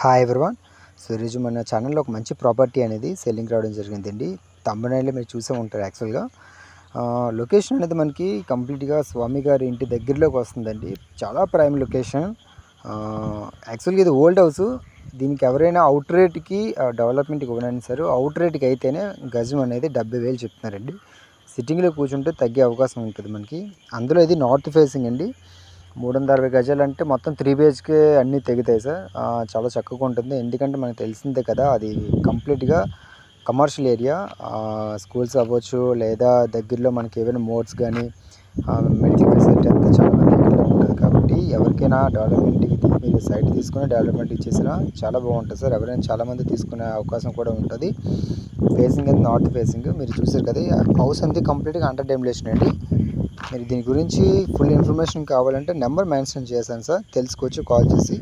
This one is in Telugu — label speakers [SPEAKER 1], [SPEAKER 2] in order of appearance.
[SPEAKER 1] హాయ్ ఎవ్రీవన్ సో ఈరోజు మన ఛానల్లో ఒక మంచి ప్రాపర్టీ అనేది సెల్లింగ్ రావడం జరిగిందండి. తమ్ముడైలో మీరు చూసే ఉంటారు యాక్చువల్గా లొకేషన్ అనేది మనకి కంప్లీట్గా స్వామి గారి ఇంటి దగ్గరలోకి వస్తుందండి. చాలా ప్రైమ్ లొకేషన్ యాక్చువల్గా ఇది ఓల్డ్ హౌస్ దీనికి ఎవరైనా అవుట్ రేట్కి డెవలప్మెంట్కి ఇవ్వనని సార్. అవుట్ రేట్కి అయితేనే గజం అనేది డెబ్బై వేలు చెప్తున్నారండి. సిట్టింగ్లో కూర్చుంటే తగ్గే అవకాశం ఉంటుంది మనకి. అందులో ఇది నార్త్ ఫేసింగ్ అండి. మూడు వందల అరవై గజాలు అంటే మొత్తం త్రీ బిహెచ్కే అన్నీ తెగుతాయి సార్. చాలా చక్కగా ఉంటుంది. ఎందుకంటే మనకు తెలిసిందే కదా అది కంప్లీట్గా కమర్షియల్ ఏరియా స్కూల్స్ అవ్వచ్చు లేదా దగ్గరలో మనకి ఏమైనా మోడ్స్ కానీ మెడికల్ ఫెసిలిటీ అంతా చాలా దగ్గరలో ఉంటుంది కాబట్టి డెవలప్మెంట్కి మీరు సైట్ తీసుకుని డెవలప్మెంట్ ఇచ్చేసినా చాలా బాగుంటుంది సార్. ఎవరైనా చాలామంది తీసుకునే అవకాశం కూడా ఉంటుంది. ఫేసింగ్ అది నార్త్ ఫేసింగ్ మీరు చూసారు కదా హౌస్ అంతా కంప్లీట్గా అండర్ డెమిలేషన్ అండి. మీరు దీని గురించి ఫుల్ ఇన్ఫర్మేషన్ కావాలంటే నెంబర్ మెన్షన్ చేశాను సార్. తెలుసుకోవచ్చు కాల్ చేసి